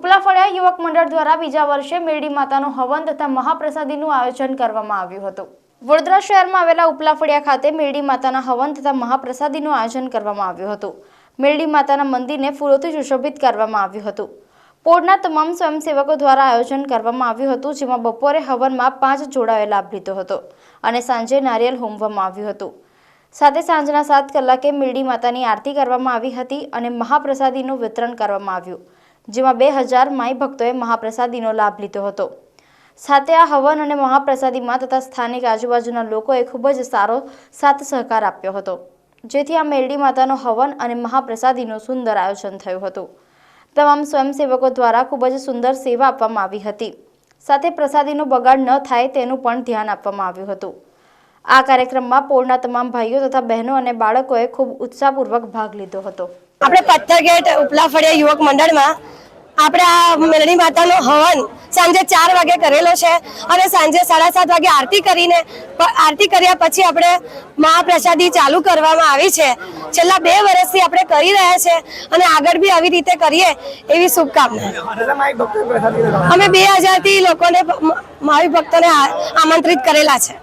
ફળિયા યુવક મંડળ દ્વારા બીજા વર્ષે મેરડી માતાનું હવન તથા મહાપ્રસાદીનું આયોજન કરવામાં આવ્યું હતું. વડોદરા શહેરમાં આવેલા ઉપલા ફળિયા ખાતે મેરડી માતાના હવન તથા મહાપ્રસાદીનું આયોજન કરવામાં આવ્યું હતું. મેરડી માતાના મંદિરને ફૂલોથી સુશોભિત કરવામાં આવ્યું હતું. પોળના તમામ સ્વયંસેવકો દ્વારા આયોજન કરવામાં આવ્યું હતું, જેમાં બપોરે હવનમાં પાંચ જોડાએ લાભ લીધો હતો અને સાંજે નારિયેલ હોમવામાં આવ્યું હતું. સાથે સાંજના સાત કલાકે મેરડી માતાની આરતી કરવામાં આવી હતી અને મહાપ્રસાદીનું વિતરણ કરવામાં આવ્યું. જેમાં બે હજાર માઈ ભક્તોએ મહાપ્રસાદીનો લાભ લીધો હતો. સાથે આ હવન અને મહાપ્રસાદીમાં તથા સ્થાનિક આજુબાજુના લોકોએ ખૂબ જ સારો સાથ સહકાર આપ્યો હતો. જેથી આ મેરડી માતાનો હવન અને મહાપ્રસાદીનું સુંદર આયોજન થયું હતું. તમામ સ્વયંસેવકો દ્વારા ખૂબ જ સુંદર સેવા આપવામાં આવી હતી. સાથે પ્રસાદીનો બગાડ ન થાય તેનું પણ ધ્યાન આપવામાં આવ્યું હતું. આ કાર્યક્રમમાં પોળના તમામ ભાઈઓ તથા બહેનો અને બાળકોએ ખૂબ ઉત્સાહપૂર્વક ભાગ લીધો હતો. આપણે પથ્થરગેટ ઉપલા ફળિયા યુવક મંડળમાં આપણે આ મેરડી માતાનો હવન સાંજે ચાર વાગે કરેલો છે અને સાંજે સાડા સાત વાગે આરતી કરીને આરતી કર્યા પછી આપણે મહાપ્રસાદી ચાલુ કરવામાં આવી છે. છેલ્લા બે વર્ષથી આપણે કરી રહ્યા છે અને આગળ બી આવી રીતે કરીએ એવી શુભકામના. અમે બે હજારથી લોકોને મહાવી ભક્તોને આમંત્રિત કરેલા છે.